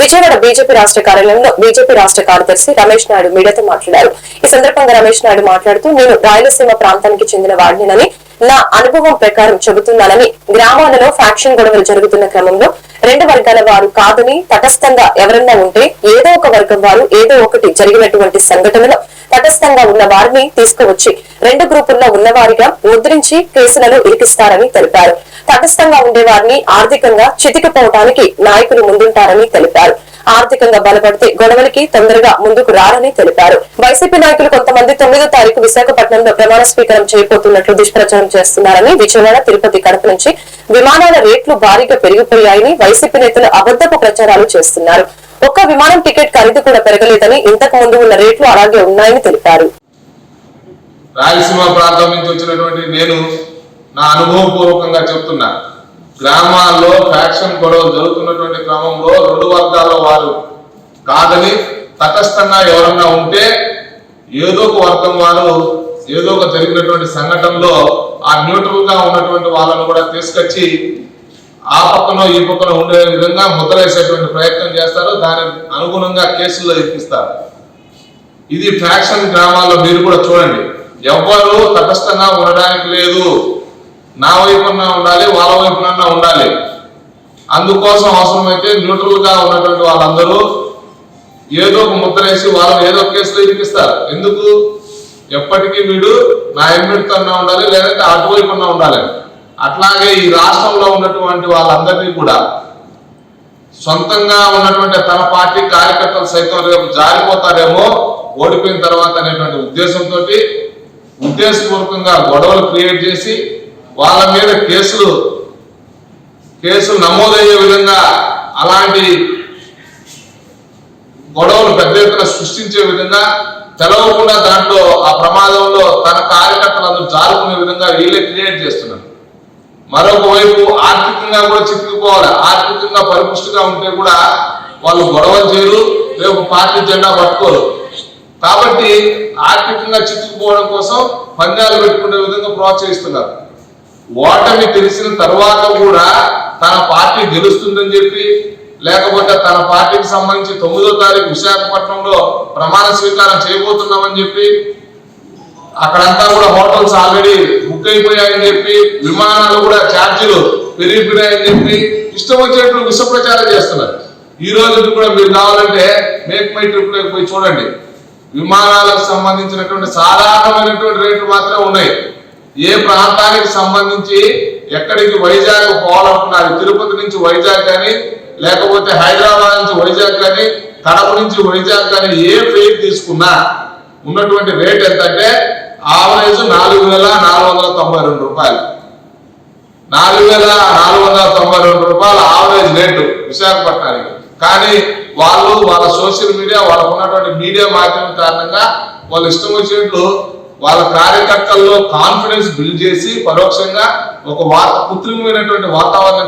Vijayawada BJP రాష్ట్ర కార్యాలయంలో BJP రాష్ట్ర కార్యదర్శి రమేష్ నాయుడు మీడియాతో మాట్లాడారు. ఈ సందర్భంగా రమేష్ నాయుడు మాట్లాడుతూ నేను రాయలసీమ ప్రాంతానికి చెందిన వాడినని నా అనుభవం ప్రకారం చెబుతున్నానని గ్రామాలలో ఫ్యాక్షన్ గొడవలు జరుగుతున్న క్రమంలో రెండు వర్గాల వారు కాదని తటస్థంగా ఎవరన్నా ఉంటే ఏదో ఒక వర్గం వారు ఏదో ఒకటి జరిగినటువంటి సంఘటనలో తటస్థంగా ఉన్న వారిని తీసుకువచ్చి రెండు గ్రూపుల్లో ఉన్నవారిగా ముద్రించి కేసులలో ఇరికిస్తారని తెలిపారు. తటస్థంగా ఉండే వారిని ఆర్థికంగా చితికిపోవడానికి నాయకులు ముందుంటారని తెలిపారు. ఆర్థికంగా బలపడితే గొడవలకి తొందరగా ముందుకు రారని తెలిపారు. వైసీపీ నాయకులు కొంతమంది తొమ్మిదో తారీఖు విశాఖపట్నంలో ప్రమాణ స్వీకారం చేయబోతున్నట్లు దుష్ప్రచారం చేస్తున్నారని విజయవాడ తిరుపతి కడప నుంచి విమానాల రేట్లు భారీగా పెరిగిపోయాయని వైసీపీ నేతలు అబద్దపు ప్రచారాలు చేస్తున్నారు. ఒక్క విమానం టికెట్ ఖరీదు కూడా పెరగలేదని ఇంతకు ముందు ఉన్న రేట్లు అలాగే ఉన్నాయని తెలిపారు. రాయలసీమ ప్రాంతం నుంచి వచ్చినటువంటి నేను నా అనుభవపూర్వకంగా చెప్తున్నా. గ్రామాల్లో ఫ్యాక్షన్ గొడవలు జరుగుతున్నటువంటి క్రమంలో రెండు వర్గాల వారు కాదని తటస్థంగా ఎవరన్నా ఉంటే ఏదో ఒక వర్గం వారు ఏదో ఒక జరిగినటువంటి సంఘటనలో ఆ న్యూట్రల్గా ఉన్నటువంటి వాళ్ళను కూడా తీసుకొచ్చి ఆ పక్కన ఈ పక్కన ఉండే విధంగా ముద్రేసేటువంటి ప్రయత్నం చేస్తారు. దాని అనుగుణంగా కేసుల్లో ఎక్కిస్తారు ఇది ఫ్యాక్షన్ గ్రామాల్లో మీరు కూడా చూడండి. ఎవ్వరు తటస్థంగా ఉండడానికి లేదు. నా వైపున ఉండాలి వాళ్ళ వైపున ఉండాలి. అందుకోసం అవసరమైతే న్యూట్రల్గా ఉన్నటువంటి వాళ్ళందరూ ఏదో ఒక ముద్ర వేసి వాళ్ళని ఏదో ఒక కేసులో ఇరికిస్తారు. ఎందుకు? ఎప్పటికీ వీడు నా ఎమ్మిడితో ఉండాలి లేదంటే అటువైపున ఉండాలి. అట్లాగే ఈ రాష్ట్రంలో ఉన్నటువంటి వాళ్ళందరినీ కూడా సొంతంగా ఉన్నటువంటి తన పార్టీ కార్యకర్తలు సైతం రేపు జారిపోతారేమో ఓడిపోయిన తర్వాత అనేటువంటి ఉద్దేశంతో ఉద్దేశపూర్వకంగా గొడవలు క్రియేట్ చేసి వాళ్ళ మీద కేసులు కేసులు నమోదయ్యే విధంగా అలాంటి గొడవలు పెద్ద ఎత్తున సృష్టించే విధంగా తెలవకుండా దాంట్లో ఆ ప్రమాదంలో తన కార్యకర్తలందరూ జారుకునే విధంగా వీళ్ళే క్రియేట్ చేస్తున్నారు. మరొక వైపు ఆర్థికంగా కూడా చిక్కుకుపోవాలి. ఆర్థికంగా పరిపుష్టిగా ఉంటే కూడా వాళ్ళు గొడవలు చేయరు రేపు పార్టీ జెండా పట్టుకోరు. కాబట్టి ఆర్థికంగా చిక్కుకుపోవడం కోసం పందాలు పెట్టుకునే విధంగా ప్రోత్సహిస్తున్నారు. ఓటమి తెలిసిన తర్వాత కూడా తన పార్టీ గెలుస్తుందని చెప్పి లేకపోతే తన పార్టీకి సంబంధించి తొమ్మిదో తారీఖు విశాఖపట్నంలో ప్రమాణ స్వీకారం చేయబోతున్నామని చెప్పి అక్కడంతా కూడా హోటల్స్ ఆల్రెడీ బుక్ అయిపోయాయని చెప్పి విమానాలు కూడా ఛార్జీలు పెరిగిపోయాయని చెప్పి ఇష్టం వచ్చినట్లు విష ప్రచారం చేస్తున్నారు. ఈ రోజు కూడా మీరు కావాలంటే మేక్ మై ట్రిప్లోకి పోయి చూడండి. విమానాలకు సంబంధించినటువంటి సాధారణమైనటువంటి రేట్లు మాత్రమే ఉన్నాయి. ఏ ప్రాంతానికి సంబంధించి ఎక్కడికి వైజాగ్ పోవాలనుకున్నారు? తిరుపతి నుంచి వైజాగ్ కానీ లేకపోతే హైదరాబాద్ నుంచి వైజాగ్ కానీ కడప నుంచి వైజాగ్ కానీ ఏ ఫ్లైట్ తీసుకున్నా ఉన్నటువంటి రేట్ ఎంత అంటే ఆవరేజ్ నాలుగు వేల నాలుగు వందల తొంభై రెండు రూపాయలు. నాలుగు వేల నాలుగు వందల తొంభై రెండు రూపాయలు ఆవరేజ్ రేటు విశాఖపట్నానికి. కానీ వాళ్ళు వాళ్ళ సోషల్ మీడియా వాళ్ళకు ఉన్నటువంటి మీడియా మాధ్యమం కారణంగా వాళ్ళు ఇష్టం వచ్చినట్లు వాళ్ళ కార్యకర్తల్లో కాన్ఫిడెన్స్ బిల్డ్ చేసి పరోక్షంగా ఒక వా కృత్రిమమైనటువంటి వాతావరణం